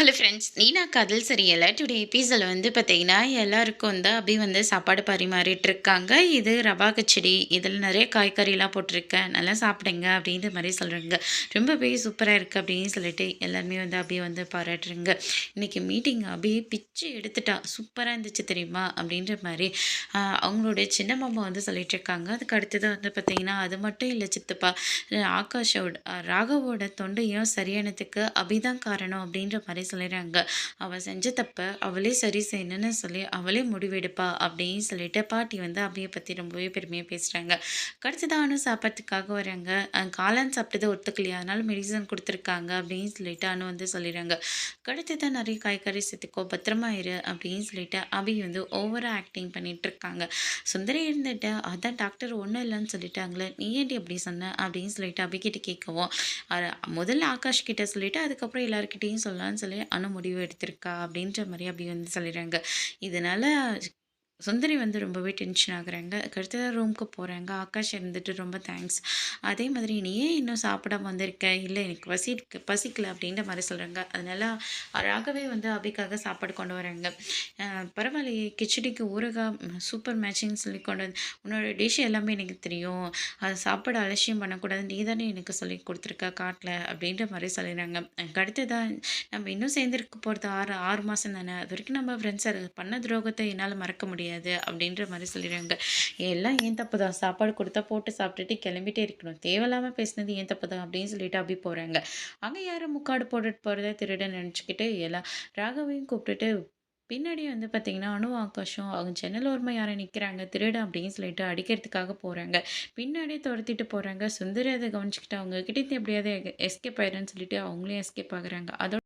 Hello friends நீனா காதல் சரியல today எபிசோடில் வந்து பார்த்தீங்கன்னா எல்லாருக்கும் வந்து அப்படி வந்து சாப்பாடு பரிமாறிட்டுருக்காங்க இது ரவா கச்சடி. இதில் நிறைய காய்கறிலாம் போட்டிருக்கேன். நல்லா சாப்பிடுங்க அப்படின்ற மாதிரி சொல்கிறாங்க ரொம்பவே சூப்பராக இருக்குது அப்படின்னு சொல்லிட்டு எல்லாருமே வந்து அப்படியே வந்து பாராட்டுறங்க. இன்றைக்கி மீட்டிங் அப்படியே பிச்சு எடுத்துட்டா. சூப்பராக இருந்துச்சு தெரியுமா? அப்படின்ற மாதிரி அவங்களுடைய சின்ன மாமா வந்து சொல்லிட்டு இருக்காங்க. அதுக்கு அடுத்தது வந்து பார்த்தீங்கன்னா அது மட்டும் இல்லை சித்தப்பா ஆகாஷோட ராகவோட தொண்டையும் சரியானதுக்கு அபிதான் காரணம் அப்படின்ற மாதிரி சொல்லிடுறாங்க. அவள் செஞ்ச தப்ப அவளே சரி செய்யணும்னு சொல்லி அவளே முடிவெடுப்பா அப்படின்னு சொல்லிட்டு பாட்டி வந்து அபியை பற்றி ரொம்பவே பெருமையாக பேசுகிறாங்க கடுத்துதான் அனு சாப்பிட்றதுக்காக வராங்க. அஹ் காளான் சாப்பிட்டது ஒத்துக்கலையா? அதனால மெடிசன் கொடுத்துருக்காங்க அப்படின்னு சொல்லிட்டு அனு வந்து சொல்லிடுறாங்க. கடுத்துதான் நிறைய காய்கறி சேர்த்துக்கோ பத்திரமா இரு அப்படின்னு சொல்லிட்டு அபி வந்து ஓவராக ஆக்டிங் பண்ணிட்டு இருக்காங்க. சுந்தரி இருந்துட்டு அதான் டாக்டர் ஒன்றும் இல்லைன்னு சொல்லிட்டாங்களே நீ ஏன்டி அப்படி சொன்ன? அப்படின்னு சொல்லிட்டு அபிகிட்ட கேட்கவும் முதல்ல ஆகாஷ் கிட்ட சொல்லிட்டு அதுக்கப்புறம் எல்லாருக்கிட்டையும் சொல்லலாம்னு சொல்லி அனு முடிவு எடுத்திருக்கா அப்படின்ற மாதிரி அப்படி வந்து சொல்லிடுறாங்க. இதனால சுந்தரி வந்து ரொம்பவே டென்ஷன் ஆகுறாங்க. அடுத்ததாக ரூமுக்கு போகிறாங்க ஆகாஷ் இருந்துட்டு ரொம்ப தேங்க்ஸ் அதே மாதிரி நீ ஏன் இன்னும் சாப்பிடாம வந்திருக்க? இல்லை எனக்கு பசி பசிக்கல அப்படின்ற மாதிரி சொல்கிறாங்க அதனால ராகவே வந்து அபிக்காக சாப்பாடு கொண்டு வராங்க. பரவாயில்லையே கிச்சடிக்கு ஊறுகாய் சூப்பர் மேட்சிங்னு சொல்லி கொண்டு வந்து உன்னோட டிஷ் எல்லாமே எனக்கு தெரியும். அது சாப்பாடு அலட்சியம் பண்ணக்கூடாது. நீ தானே எனக்கு சொல்லி கொடுத்துருக்க காட்டில் அப்படின்ற மாதிரி சொல்லிடுறாங்க. எனக்கு அடுத்ததான் நம்ம இன்னும் சேர்ந்துருக்க போகிறது ஆறு ஆறு மாதம் தானே. அது வரைக்கும் நம்ம ஃப்ரெண்ட்ஸ் பண்ண துரோகத்தை என்னால் மறக்க முடியாது. அப்படின்ற மாதிரி சொல்லிடுறாங்க. எல்லாம் ஏன் தப்பு தான் சாப்பாடு கொடுத்தா போட்டு சாப்பிட்டுட்டு கிளம்பிட்டே இருக்கணும். தேவையில்லாமல் பேசினது ஏன் தப்பு தான் அப்படின்னு சொல்லிட்டு அப்படி போகிறாங்க அங்கே யாரும் முக்காடு போட்டுட்டு போகிறத திருடன் நினச்சிக்கிட்டு எல்லாம் ராகவையும் கூப்பிட்டுட்டு பின்னாடி வந்து பார்த்தீங்கன்னா அணு ஆகாஷம் அவங்க ஜன்னல் ஓரமாக யாரை நிற்கிறாங்க திருட அப்படின்னு சொல்லிட்டு அடிக்கிறதுக்காக போகிறாங்க பின்னாடியே துரத்திட்டு போகிறாங்க சுந்தரி அதை கவனிச்சுக்கிட்டு அவங்க கிட்டே எப்படியாவது எஸ்கேப் ஆயிடுறேன்னு சொல்லிட்டு அவங்களே எஸ்கேப் ஆகுறாங்க. அதோட